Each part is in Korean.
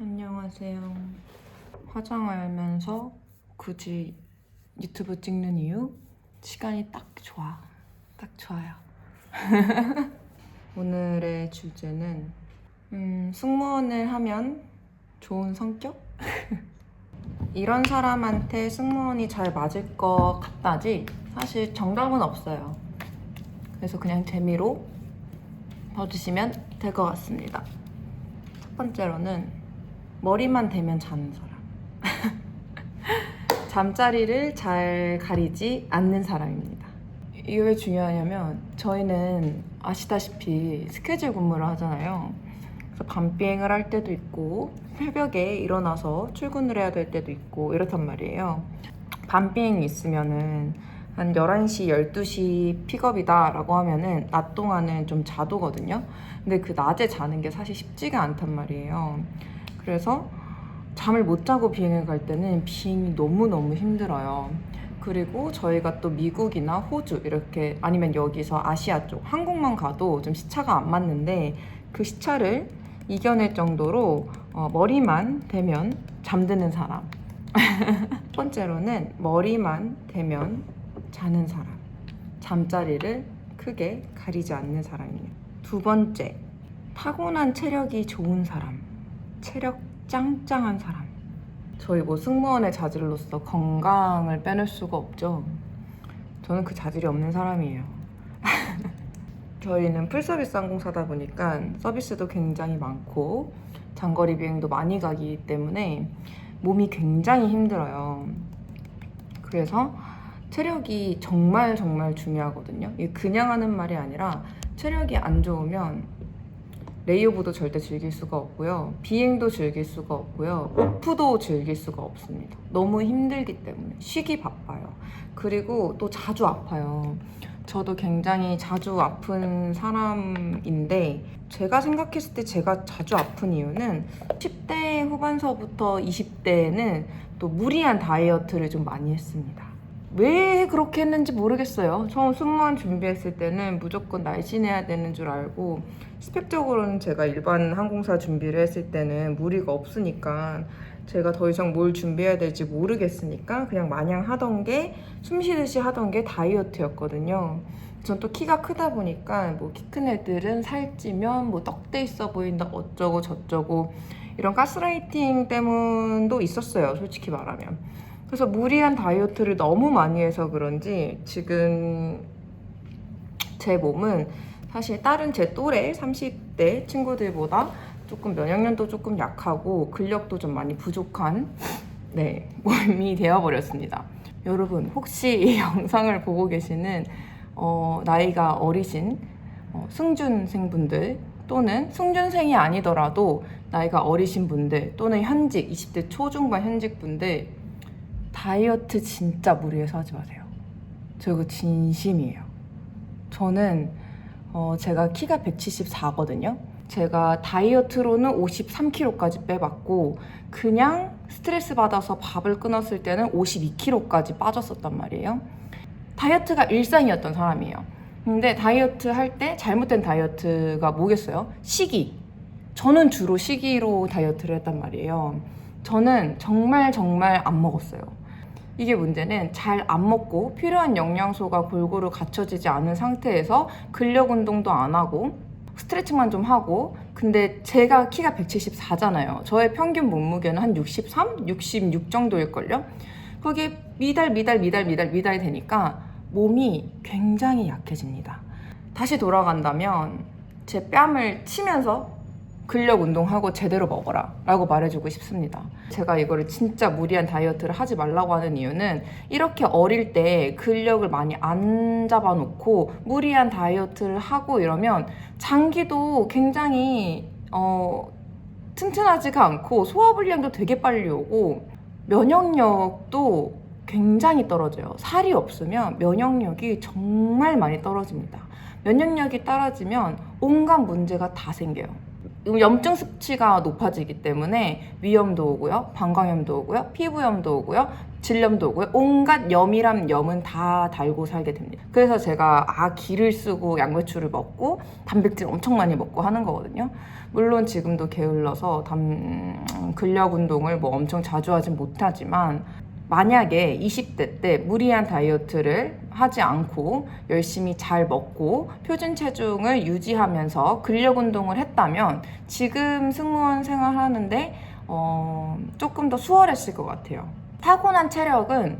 안녕하세요. 화장하면서 굳이 유튜브 찍는 이유? 시간이 딱 좋아. 딱 좋아요. 오늘의 주제는 음, 승무원을 하면 좋은 성격? 이런 사람한테 승무원이 잘 맞을 것 같다지 사실 정답은 없어요. 그래서 그냥 재미로 봐주시면 될 것 같습니다. 첫 번째로는 머리만 대면 자는 사람. 잠자리를 잘 가리지 않는 사람입니다. 이게 왜 중요하냐면 저희는 아시다시피 스케줄 근무를 하잖아요. 그래서 밤 비행을 할 때도 있고 새벽에 일어나서 출근을 해야 될 때도 있고 이렇단 말이에요. 밤 비행이 있으면은 한 11시, 12시 픽업이다 라고 하면은 낮 동안은 좀 자도거든요. 근데 그 낮에 자는 게 사실 쉽지가 않단 말이에요. 그래서 잠을 못 자고 비행을 갈 때는 비행이 너무너무 힘들어요. 그리고 저희가 또 미국이나 호주 이렇게 아니면 여기서 아시아 쪽 한국만 가도 좀 시차가 안 맞는데 그 시차를 이겨낼 정도로 어, 머리만 대면 잠드는 사람. 첫 번째로는 머리만 대면 자는 사람. 잠자리를 크게 가리지 않는 사람이에요. 두 번째, 타고난 체력이 좋은 사람. 체력 짱짱한 사람. 저희 뭐 승무원의 자질로서 건강을 빼놓을 수가 없죠. 저는 그 자질이 없는 사람이에요. 저희는 풀서비스 항공사다 보니까 서비스도 굉장히 많고 장거리 비행도 많이 가기 때문에 몸이 굉장히 힘들어요. 그래서 체력이 정말 정말 중요하거든요. 그냥 하는 말이 아니라 체력이 안 좋으면 레이오버도 절대 즐길 수가 없고요. 비행도 즐길 수가 없고요. 오프도 즐길 수가 없습니다. 너무 힘들기 때문에 쉬기 바빠요. 그리고 또 자주 아파요. 저도 굉장히 자주 아픈 사람인데 제가 생각했을 때 제가 자주 아픈 이유는 10대 후반서부터 20대에는 또 무리한 다이어트를 좀 많이 했습니다. 왜 그렇게 했는지 모르겠어요. 처음 승무원 준비했을 때는 무조건 날씬해야 되는 줄 알고 스펙적으로는 제가 일반 항공사 준비를 했을 때는 무리가 없으니까 제가 더 이상 뭘 준비해야 될지 모르겠으니까 그냥 마냥 하던 게 숨 쉬듯이 하던 게 다이어트였거든요. 전 또 키가 크다 보니까 뭐 키 큰 애들은 살찌면 뭐 떡대 있어 보인다 어쩌고 저쩌고 이런 가스라이팅 때문도 있었어요. 솔직히 말하면. 그래서 무리한 다이어트를 너무 많이 해서 그런지 지금 제 몸은 사실 다른 제 또래 30대 친구들보다 조금 면역력도 조금 약하고 근력도 좀 많이 부족한 네 몸이 되어버렸습니다. 여러분 혹시 이 영상을 보고 계시는 어, 나이가 어리신 어, 승준생분들 또는 승준생이 아니더라도 나이가 어리신 분들 또는 현직 20대 초중반 현직 분들 다이어트 진짜 무리해서 하지 마세요. 저 이거 진심이에요. 저는 어, 제가 키가 174거든요. 제가 다이어트로는 53kg까지 빼봤고 그냥 스트레스 받아서 밥을 끊었을 때는 52kg까지 빠졌었단 말이에요. 다이어트가 일상이었던 사람이에요. 근데 다이어트 할 때 잘못된 다이어트가 뭐겠어요? 시기. 저는 주로 시기로 다이어트를 했단 말이에요. 저는 정말 정말 안 먹었어요. 이게 문제는 잘 안 먹고 필요한 영양소가 골고루 갖춰지지 않은 상태에서 근력 운동도 안 하고 스트레칭만 좀 하고 근데 제가 키가 174잖아요. 저의 평균 몸무게는 한 63, 66 정도일걸요. 그게 미달 미달 미달 미달 미달이 되니까 몸이 굉장히 약해집니다. 다시 돌아간다면 제 뺨을 치면서 근력 운동하고 제대로 먹어라 라고 말해주고 싶습니다. 제가 이거를 진짜 무리한 다이어트를 하지 말라고 하는 이유는 이렇게 어릴 때 근력을 많이 안 잡아놓고 무리한 다이어트를 하고 이러면 장기도 굉장히 어, 튼튼하지가 않고 소화불량도 되게 빨리 오고 면역력도 굉장히 떨어져요. 살이 없으면 면역력이 정말 많이 떨어집니다. 면역력이 떨어지면 온갖 문제가 다 생겨요. 염증 수치가 높아지기 때문에 위염도 오고요, 방광염도 오고요, 피부염도 오고요, 질염도 오고요. 온갖 염이란 염은 다 달고 살게 됩니다. 그래서 제가 아 기를 쓰고 양배추를 먹고 단백질 엄청 많이 먹고 하는 거거든요. 물론 지금도 게을러서 담, 근력 운동을 뭐 엄청 자주 하진 못하지만 만약에 20대 때 무리한 다이어트를 하지 않고 열심히 잘 먹고 표준 체중을 유지하면서 근력 운동을 했다면 지금 승무원 생활하는데 어, 조금 더 수월했을 것 같아요. 타고난 체력은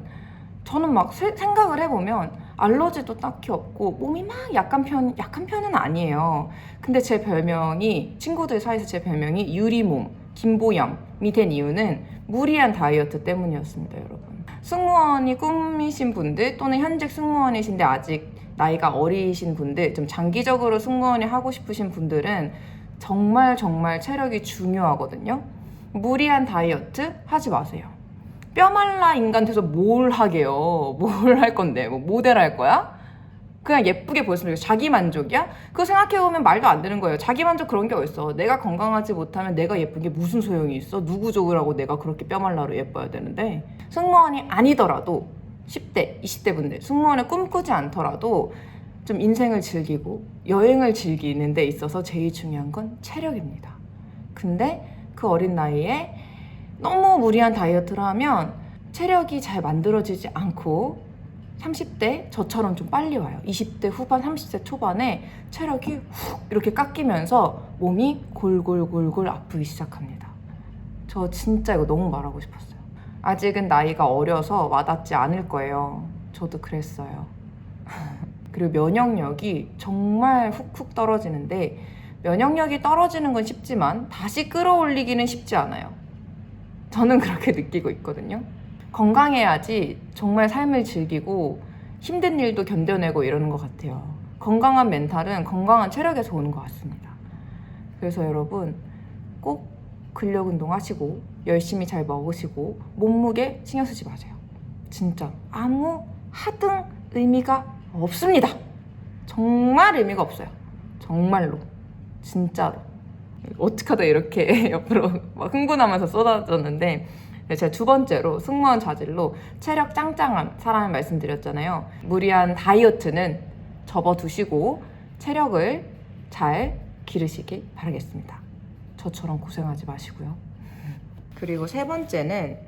저는 막 세- 생각을 해보면 알러지도 딱히 없고 몸이 막 약한 편 약한 편은 아니에요. 근데 제 별명이 친구들 사이에서 제 별명이 유리몸 김보염이 된 이유는 무리한 다이어트 때문이었습니다, 여러분. 승무원이 꿈이신 분들 또는 현직 승무원이신데 아직 나이가 어리신 분들 좀 장기적으로 승무원이 하고 싶으신 분들은 정말 정말 체력이 중요하거든요. 무리한 다이어트 하지 마세요. 뼈말라 인간 돼서 뭘 하게요? 뭘 할 건데? 뭐 모델 할 거야? 그냥 예쁘게 보였으면 좋겠어. 자기 만족이야? 그거 생각해보면 말도 안 되는 거예요. 자기 만족 그런 게 어딨어. 내가 건강하지 못하면 내가 예쁜 게 무슨 소용이 있어? 누구 좋으라고 내가 그렇게 뼈말라로 예뻐야 되는데. 승무원이 아니더라도 10대, 20대 분들, 승무원을 꿈꾸지 않더라도 좀 인생을 즐기고 여행을 즐기는 데 있어서 제일 중요한 건 체력입니다. 근데 그 어린 나이에 너무 무리한 다이어트를 하면 체력이 잘 만들어지지 않고 30대 저처럼 좀 빨리 와요. 20대 후반, 30대 초반에 체력이 훅 이렇게 깎이면서 몸이 골골골골 아프기 시작합니다. 저 진짜 이거 너무 말하고 싶었어요. 아직은 나이가 어려서 와닿지 않을 거예요. 저도 그랬어요. 그리고 면역력이 정말 훅훅 떨어지는데 면역력이 떨어지는 건 쉽지만 다시 끌어올리기는 쉽지 않아요. 저는 그렇게 느끼고 있거든요. 건강해야지 정말 삶을 즐기고 힘든 일도 견뎌내고 이러는 것 같아요. 건강한 멘탈은 건강한 체력에서 오는 것 같습니다. 그래서 여러분 꼭 근력 운동 하시고 열심히 잘 먹으시고 몸무게 신경 쓰지 마세요. 진짜 아무 하등 의미가 없습니다. 정말 의미가 없어요. 정말로. 진짜로. 어떻게 하다 이렇게 옆으로 막 흥분하면서 쏟아졌는데 네, 제가 두 번째로 승무원 자질로 체력 짱짱한 사람을 말씀드렸잖아요. 무리한 다이어트는 접어두시고 체력을 잘 기르시길 바라겠습니다. 저처럼 고생하지 마시고요. 그리고 세 번째는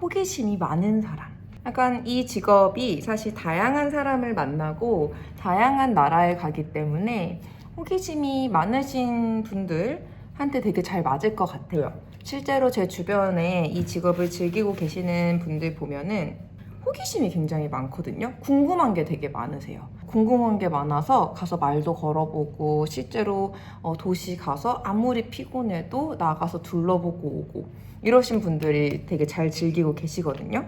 호기심이 많은 사람. 약간 이 직업이 사실 다양한 사람을 만나고 다양한 나라에 가기 때문에 호기심이 많으신 분들한테 되게 잘 맞을 것 같아요. 실제로 제 주변에 이 직업을 즐기고 계시는 분들 보면은 호기심이 굉장히 많거든요. 궁금한 게 되게 많으세요. 궁금한 게 많아서 가서 말도 걸어보고 실제로 어, 도시 가서 아무리 피곤해도 나가서 둘러보고 오고 이러신 분들이 되게 잘 즐기고 계시거든요.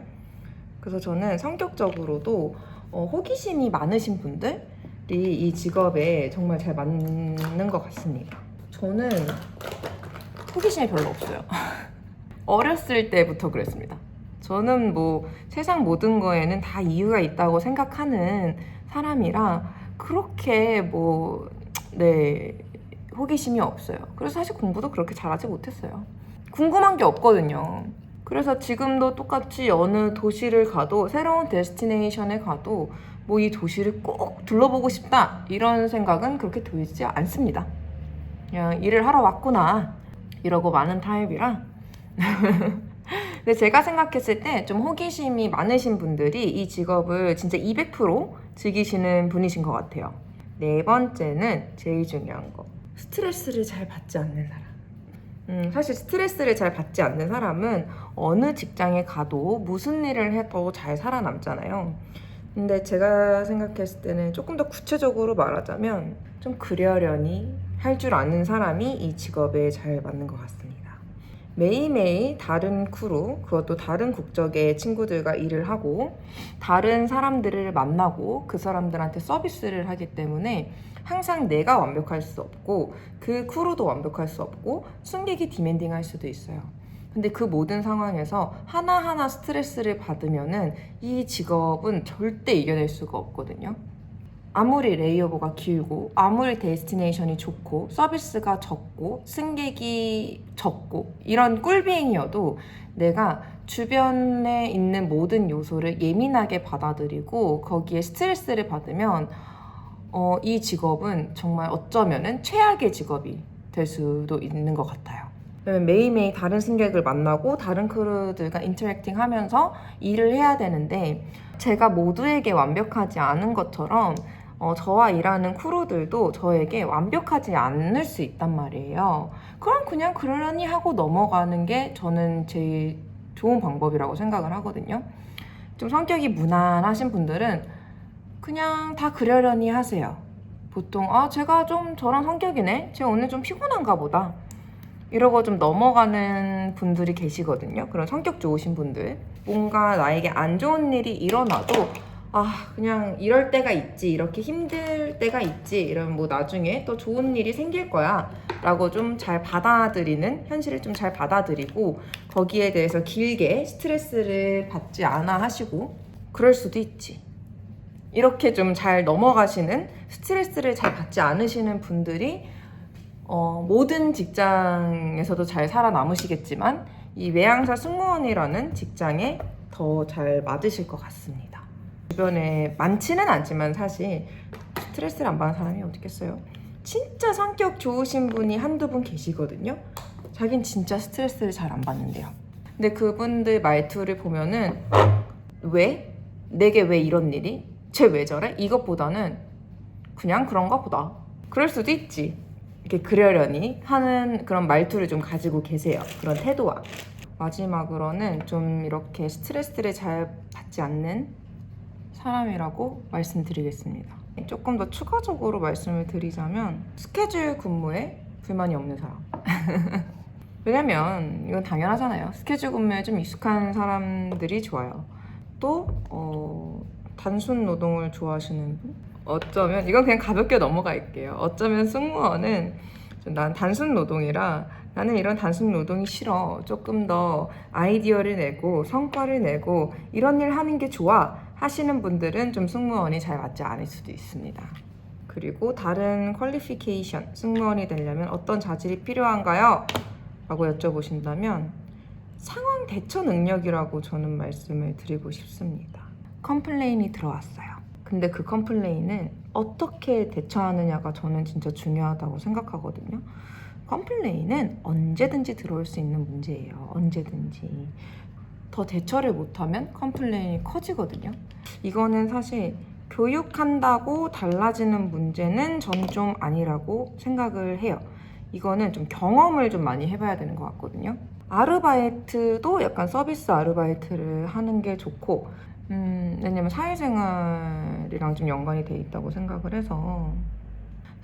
그래서 저는 성격적으로도 어, 호기심이 많으신 분들이 이 직업에 정말 잘 맞는 것 같습니다. 저는 호기심이 별로 없어요. 어렸을 때부터 그랬습니다. 저는 뭐 세상 모든 거에는 다 이유가 있다고 생각하는 사람이라 그렇게 뭐, 네, 호기심이 없어요. 그래서 사실 공부도 그렇게 잘하지 못했어요. 궁금한 게 없거든요. 그래서 지금도 똑같이 어느 도시를 가도 새로운 데스티네이션에 가도 뭐 이 도시를 꼭 둘러보고 싶다 이런 생각은 그렇게 들지 않습니다. 그냥 일을 하러 왔구나 이러고 많은 타입이라 근데 제가 생각했을 때 좀 호기심이 많으신 분들이 이 직업을 진짜 200% 즐기시는 분이신 것 같아요. 네 번째는 제일 중요한 거. 스트레스를 잘 받지 않는 사람. 음, 사실 스트레스를 잘 받지 않는 사람은 어느 직장에 가도 무슨 일을 해도 잘 살아남잖아요. 근데 제가 생각했을 때는 조금 더 구체적으로 말하자면 좀 그려려니 할 줄 아는 사람이 이 직업에 잘 맞는 것 같습니다. 매일매일 다른 크루, 그것도 다른 국적의 친구들과 일을 하고 다른 사람들을 만나고 그 사람들한테 서비스를 하기 때문에 항상 내가 완벽할 수 없고 그 크루도 완벽할 수 없고 승객이 디맨딩할 수도 있어요. 근데 그 모든 상황에서 하나하나 스트레스를 받으면은 이 직업은 절대 이겨낼 수가 없거든요. 아무리 레이오버가 길고 아무리 데스티네이션이 좋고 서비스가 적고 승객이 적고 이런 꿀비행이어도 내가 주변에 있는 모든 요소를 예민하게 받아들이고 거기에 스트레스를 받으면 어, 이 직업은 정말 어쩌면은 최악의 직업이 될 수도 있는 것 같아요. 매일매일 다른 승객을 만나고 다른 크루들과 인터랙팅 하면서 일을 해야 되는데 제가 모두에게 완벽하지 않은 것처럼 어, 저와 일하는 크루들도 저에게 완벽하지 않을 수 있단 말이에요. 그럼 그냥 그러려니 하고 넘어가는 게 저는 제일 좋은 방법이라고 생각을 하거든요. 좀 성격이 무난하신 분들은 그냥 다 그러려니 하세요. 보통 아 제가 좀 저런 성격이네. 제가 오늘 좀 피곤한가 보다. 이러고 좀 넘어가는 분들이 계시거든요. 그런 성격 좋으신 분들. 뭔가 나에게 안 좋은 일이 일어나도 아 그냥 이럴 때가 있지 이렇게 힘들 때가 있지 이러면 뭐 나중에 또 좋은 일이 생길 거야 라고 좀 잘 받아들이는 현실을 좀 잘 받아들이고 거기에 대해서 길게 스트레스를 받지 않아 하시고 그럴 수도 있지 이렇게 좀 잘 넘어가시는 스트레스를 잘 받지 않으시는 분들이 어, 모든 직장에서도 잘 살아남으시겠지만 이 외항사 승무원이라는 직장에 더 잘 맞으실 것 같습니다. 주변에 많지는 않지만 사실 스트레스를 안 받는 사람이 어디 있겠어요? 진짜 성격 좋으신 분이 한두 분 계시거든요. 자긴 진짜 스트레스를 잘 안 받는데요. 근데 그분들 말투를 보면은 왜? 내게 왜 이런 일이? 쟤 왜 저래? 이것보다는 그냥 그런가 보다. 그럴 수도 있지. 이렇게 그러려니 하는 그런 말투를 좀 가지고 계세요. 그런 태도와. 마지막으로는 좀 이렇게 스트레스를 잘 받지 않는 사람이라고 말씀드리겠습니다. 조금 더 추가적으로 말씀을 드리자면 스케줄 근무에 불만이 없는 사람. 왜냐면 이건 당연하잖아요. 스케줄 근무에 좀 익숙한 사람들이 좋아요. 또 어, 단순 노동을 좋아하시는 분? 어쩌면 이건 그냥 가볍게 넘어갈게요. 어쩌면 승무원은 좀난 단순 노동이라 나는 이런 단순 노동이 싫어. 조금 더 아이디어를 내고 성과를 내고 이런 일 하는 게 좋아 하시는 분들은 좀 승무원이 잘 맞지 않을 수도 있습니다. 그리고 다른 퀄리피케이션 승무원이 되려면 어떤 자질이 필요한가요? 라고 여쭤보신다면 상황 대처 능력이라고 저는 말씀을 드리고 싶습니다. 컴플레인이 들어왔어요. 근데 그 컴플레인은 어떻게 대처하느냐가 저는 진짜 중요하다고 생각하거든요. 컴플레인은 언제든지 들어올 수 있는 문제예요. 언제든지. 더 대처를 못하면 컴플레인이 커지거든요. 이거는 사실 교육한다고 달라지는 문제는 전좀 아니라고 생각을 해요. 이거는 좀 경험을 좀 많이 해봐야 되는 것 같거든요. 아르바이트도 약간 서비스 아르바이트를 하는 게 좋고, 음, 왜냐면 사회생활이랑 좀 연관이 돼 있다고 생각을 해서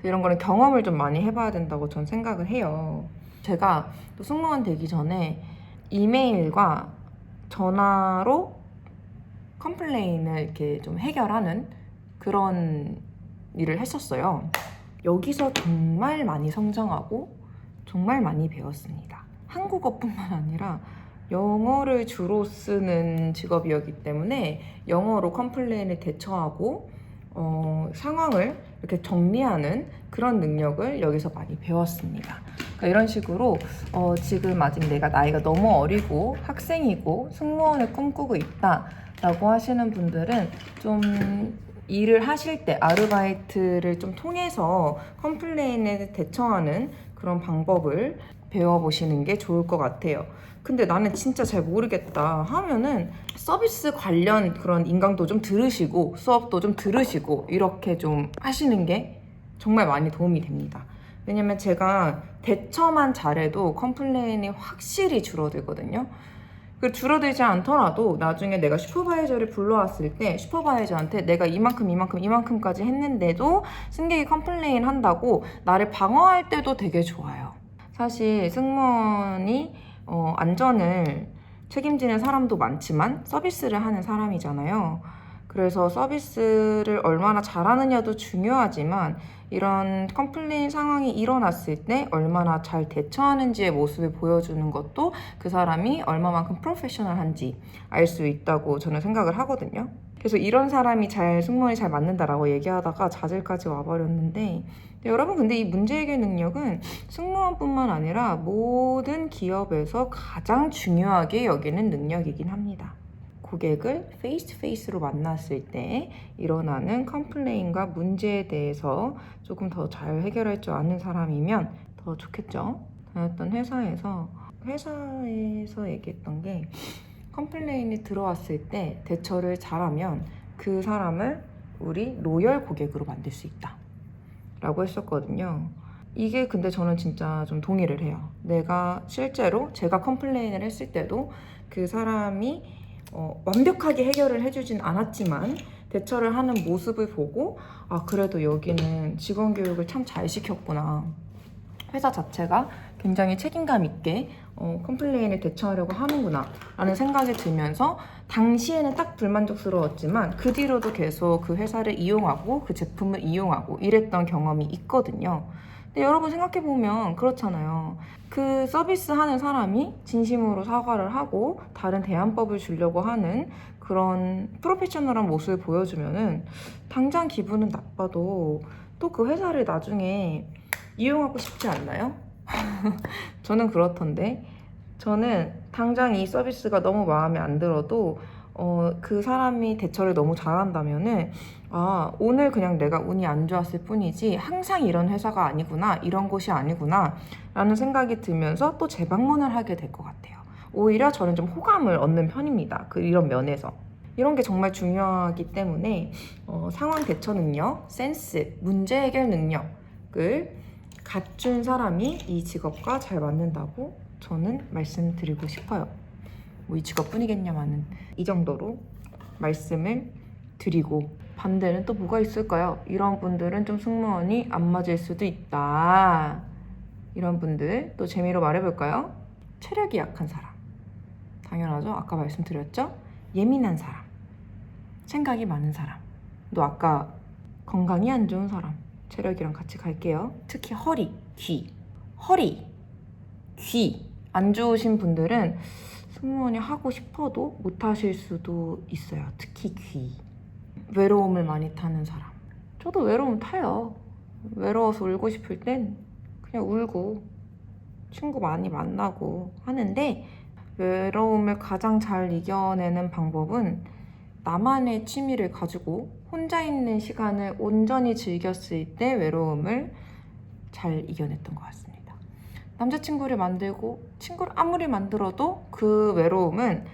이런 거는 경험을 좀 많이 해봐야 된다고 전 생각을 해요. 제가 또 승무원 되기 전에 이메일과 전화로 컴플레인을 이렇게 좀 해결하는 그런 일을 했었어요. 여기서 정말 많이 성장하고 정말 많이 배웠습니다. 한국어뿐만 아니라 영어를 주로 쓰는 직업이었기 때문에 영어로 컴플레인을 대처하고 어, 상황을 이렇게 정리하는 그런 능력을 여기서 많이 배웠습니다. 그러니까 이런 식으로 어, 지금 아직 내가 나이가 너무 어리고 학생이고 승무원을 꿈꾸고 있다라고 하시는 분들은 좀 일을 하실 때 아르바이트를 좀 통해서 컴플레인에 대처하는 그런 방법을 배워보시는 게 좋을 것 같아요. 근데 나는 진짜 잘 모르겠다 하면은 서비스 관련 그런 인강도 좀 들으시고 수업도 좀 들으시고 이렇게 좀 하시는 게 정말 많이 도움이 됩니다. 왜냐면 제가 대처만 잘해도 컴플레인이 확실히 줄어들거든요. 그 줄어들지 않더라도 나중에 내가 슈퍼바이저를 불러왔을 때 슈퍼바이저한테 내가 이만큼 이만큼 이만큼까지 했는데도 승객이 컴플레인 한다고 나를 방어할 때도 되게 좋아요. 사실 승무원이 어, 안전을 책임지는 사람도 많지만 서비스를 하는 사람이잖아요. 그래서 서비스를 얼마나 잘하느냐도 중요하지만 이런 컴플레인 상황이 일어났을 때 얼마나 잘 대처하는지의 모습을 보여주는 것도 그 사람이 얼마만큼 프로페셔널한지 알 수 있다고 저는 생각을 하거든요. 그래서 이런 사람이 잘 승무원이 잘 맞는다라고 얘기하다가 자질까지 와버렸는데 여러분 근데 이 문제 해결 능력은 승무원뿐만 아니라 모든 기업에서 가장 중요하게 여기는 능력이긴 합니다. 고객을 페이스 투 페이스로 만났을 때 일어나는 컴플레인과 문제에 대해서 조금 더 잘 해결할 줄 아는 사람이면 더 좋겠죠. 다녔던 회사에서 회사에서 얘기했던 게 컴플레인이 들어왔을 때 대처를 잘하면 그 사람을 우리 로열 고객으로 만들 수 있다. 라고 했었거든요. 이게 근데 저는 진짜 좀 동의를 해요. 내가 실제로 제가 컴플레인을 했을 때도 그 사람이 어, 완벽하게 해결을 해주진 않았지만 대처를 하는 모습을 보고 아 그래도 여기는 직원 교육을 참 잘 시켰구나. 회사 자체가 굉장히 책임감 있게 어, 컴플레인을 대처하려고 하는구나 라는 생각이 들면서 당시에는 딱 불만족스러웠지만 그 뒤로도 계속 그 회사를 이용하고 그 제품을 이용하고 이랬던 경험이 있거든요. 근데 여러분 생각해보면 그렇잖아요. 그 서비스 하는 사람이 진심으로 사과를 하고 다른 대안법을 주려고 하는 그런 프로페셔널한 모습을 보여주면은 당장 기분은 나빠도 또 그 회사를 나중에 이용하고 싶지 않나요? 저는 그렇던데. 저는 당장 이 서비스가 너무 마음에 안 들어도 어, 그 사람이 대처를 너무 잘한다면은 아 오늘 그냥 내가 운이 안 좋았을 뿐이지 항상 이런 회사가 아니구나 이런 곳이 아니구나 라는 생각이 들면서 또 재방문을 하게 될 것 같아요. 오히려 저는 좀 호감을 얻는 편입니다. 그 이런 면에서. 이런 게 정말 중요하기 때문에 어, 상황 대처 능력, 센스, 문제 해결 능력을 갖춘 사람이 이 직업과 잘 맞는다고 저는 말씀드리고 싶어요. 뭐 이 직업뿐이겠냐마는 이 정도로 말씀을 드리고 반대는 또 뭐가 있을까요? 이런 분들은 좀 승무원이 안 맞을 수도 있다. 이런 분들 또 재미로 말해볼까요? 체력이 약한 사람. 당연하죠. 아까 말씀드렸죠? 예민한 사람. 생각이 많은 사람. 또 아까 건강이 안 좋은 사람. 체력이랑 같이 갈게요. 특히 허리, 귀. 허리, 귀. 안 좋으신 분들은 승무원이 하고 싶어도 못 하실 수도 있어요. 특히 귀. 외로움을 많이 타는 사람. 저도 외로움 타요. 외로워서 울고 싶을 땐 그냥 울고 친구 많이 만나고 하는데 외로움을 가장 잘 이겨내는 방법은 나만의 취미를 가지고 혼자 있는 시간을 온전히 즐겼을 때 외로움을 잘 이겨냈던 것 같습니다. 남자친구를 만들고 친구를 아무리 만들어도 그 외로움은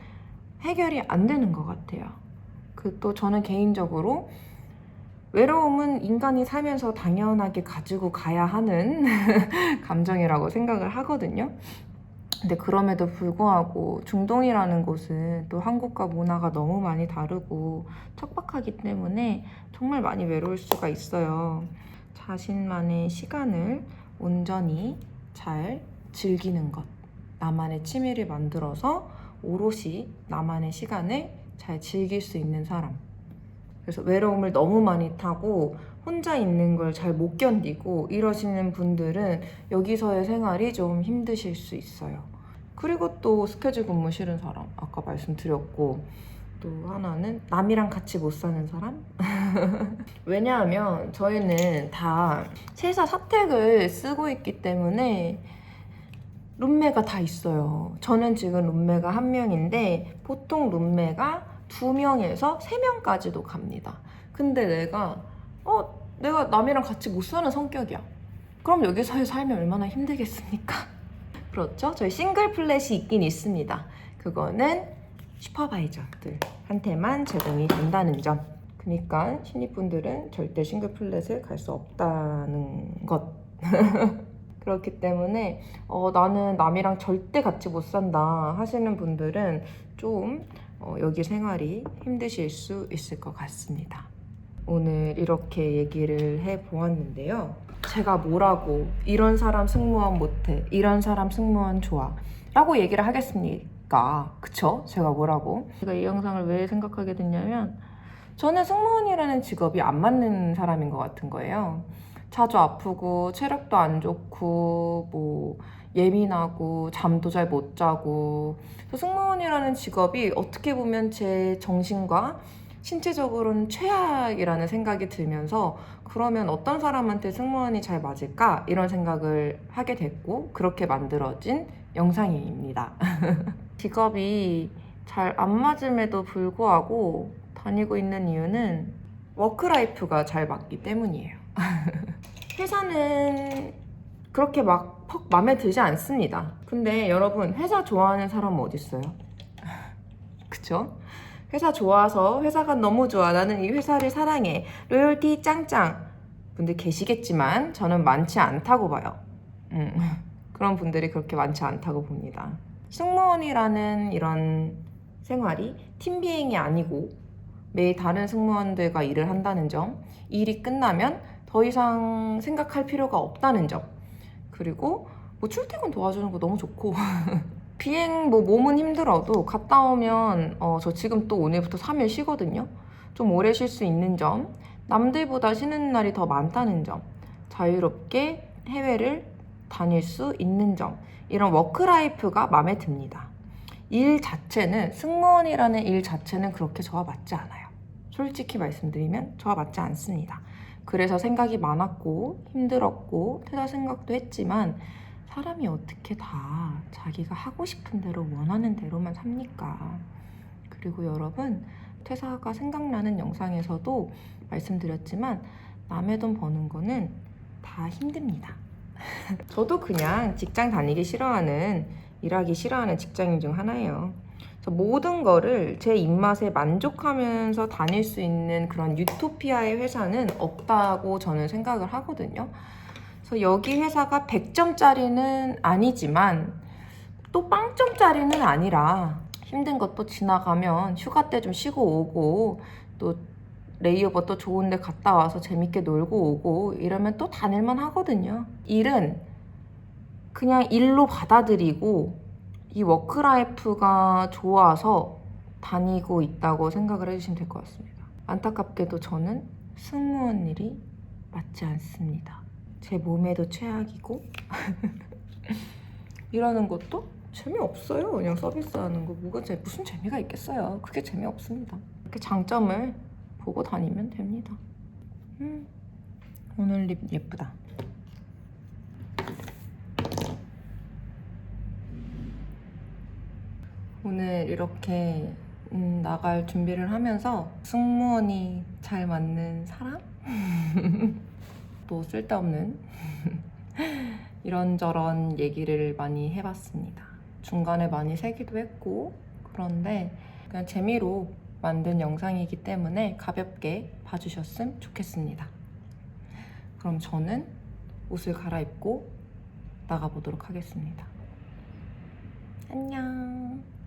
해결이 안 되는 것 같아요. 그 또 저는 개인적으로 외로움은 인간이 살면서 당연하게 가지고 가야 하는 감정이라고 생각을 하거든요. 근데 그럼에도 불구하고 중동이라는 곳은 또 한국과 문화가 너무 많이 다르고 척박하기 때문에 정말 많이 외로울 수가 있어요. 자신만의 시간을 온전히 잘 즐기는 것. 나만의 취미를 만들어서 오롯이 나만의 시간을 잘 즐길 수 있는 사람. 그래서 외로움을 너무 많이 타고 혼자 있는 걸 잘 못 견디고 이러시는 분들은 여기서의 생활이 좀 힘드실 수 있어요. 그리고 또 스케줄 근무 싫은 사람 아까 말씀드렸고 또 하나는 남이랑 같이 못 사는 사람? 왜냐하면 저희는 다 세사 사택을 쓰고 있기 때문에 룸메가 다 있어요. 저는 지금 룸메가 한 명인데 보통 룸메가 두 명에서 세 명까지도 갑니다. 근데 내가 어 내가 남이랑 같이 못 사는 성격이야. 그럼 여기서 살면 얼마나 힘들겠습니까? 그렇죠? 저희 싱글 플랫이 있긴 있습니다. 그거는 슈퍼바이저들한테만 제공이 된다는 점. 그러니까 신입분들은 절대 싱글 플랫을 갈 수 없다는 것. 그렇기 때문에 어, 나는 남이랑 절대 같이 못 산다 하시는 분들은 좀 어, 여기 생활이 힘드실 수 있을 것 같습니다. 오늘 이렇게 얘기를 해 보았는데요. 제가 뭐라고 이런 사람 승무원 못해, 이런 사람 승무원 좋아 라고 얘기를 하겠습니까? 그쵸? 제가 뭐라고? 제가 이 영상을 왜 생각하게 됐냐면 저는 승무원이라는 직업이 안 맞는 사람인 것 같은 거예요. 자주 아프고 체력도 안 좋고 뭐 예민하고 잠도 잘 못 자고 승무원이라는 직업이 어떻게 보면 제 정신과 신체적으로는 최악이라는 생각이 들면서 그러면 어떤 사람한테 승무원이 잘 맞을까 이런 생각을 하게 됐고 그렇게 만들어진 영상입니다. 직업이 잘 안 맞음에도 불구하고 다니고 있는 이유는 워크라이프가 잘 맞기 때문이에요. 회사는 그렇게 막 퍽 마음에 들지 않습니다. 근데 여러분 회사 좋아하는 사람은 어디 있어요? 그쵸? 회사 좋아서 회사가 너무 좋아 나는 이 회사를 사랑해 로열티 짱짱 분들 계시겠지만 저는 많지 않다고 봐요. 음, 그런 분들이 그렇게 많지 않다고 봅니다. 승무원이라는 이런 생활이 팀 비행이 아니고 매일 다른 승무원들과 일을 한다는 점, 일이 끝나면 더 이상 생각할 필요가 없다는 점, 그리고 뭐 출퇴근 도와주는 거 너무 좋고 비행 뭐 몸은 힘들어도 갔다 오면 어, 저 지금 또 오늘부터 3일 쉬거든요. 좀 오래 쉴 수 있는 점, 남들보다 쉬는 날이 더 많다는 점, 자유롭게 해외를 다닐 수 있는 점, 이런 워크라이프가 마음에 듭니다. 일 자체는 승무원이라는 일 자체는 그렇게 저와 맞지 않아요. 솔직히 말씀드리면 저와 맞지 않습니다. 그래서 생각이 많았고 힘들었고 퇴사 생각도 했지만 사람이 어떻게 다 자기가 하고 싶은 대로 원하는 대로만 삽니까? 그리고 여러분 퇴사가 생각나는 영상에서도 말씀드렸지만 남의 돈 버는 거는 다 힘듭니다. 저도 그냥 직장 다니기 싫어하는 일하기 싫어하는 직장인 중 하나예요. 모든 거를 제 입맛에 만족하면서 다닐 수 있는 그런 유토피아의 회사는 없다고 저는 생각을 하거든요. 그래서 여기 회사가 100점짜리는 아니지만 또 빵점짜리는 아니라 힘든 것도 지나가면 휴가 때 좀 쉬고 오고 또 레이오버 또 좋은 데 갔다 와서 재밌게 놀고 오고 이러면 또 다닐만 하거든요. 일은 그냥 일로 받아들이고 이 워크라이프가 좋아서 다니고 있다고 생각을 해주시면 될 것 같습니다. 안타깝게도 저는 승무원 일이 맞지 않습니다. 제 몸에도 최악이고 일하는 것도 재미없어요. 그냥 서비스하는 거 뭐가 재 무슨 재미가 있겠어요. 그게 재미없습니다. 이렇게 장점을 보고 다니면 됩니다. 음, 오늘 립 예쁘다. 오늘 이렇게 음, 나갈 준비를 하면서 승무원이 잘 맞는 사람? 또 쓸데없는 이런저런 얘기를 많이 해봤습니다. 중간에 많이 세기도 했고 그런데 그냥 재미로 만든 영상이기 때문에 가볍게 봐주셨으면 좋겠습니다. 그럼 저는 옷을 갈아입고 나가보도록 하겠습니다. 안녕.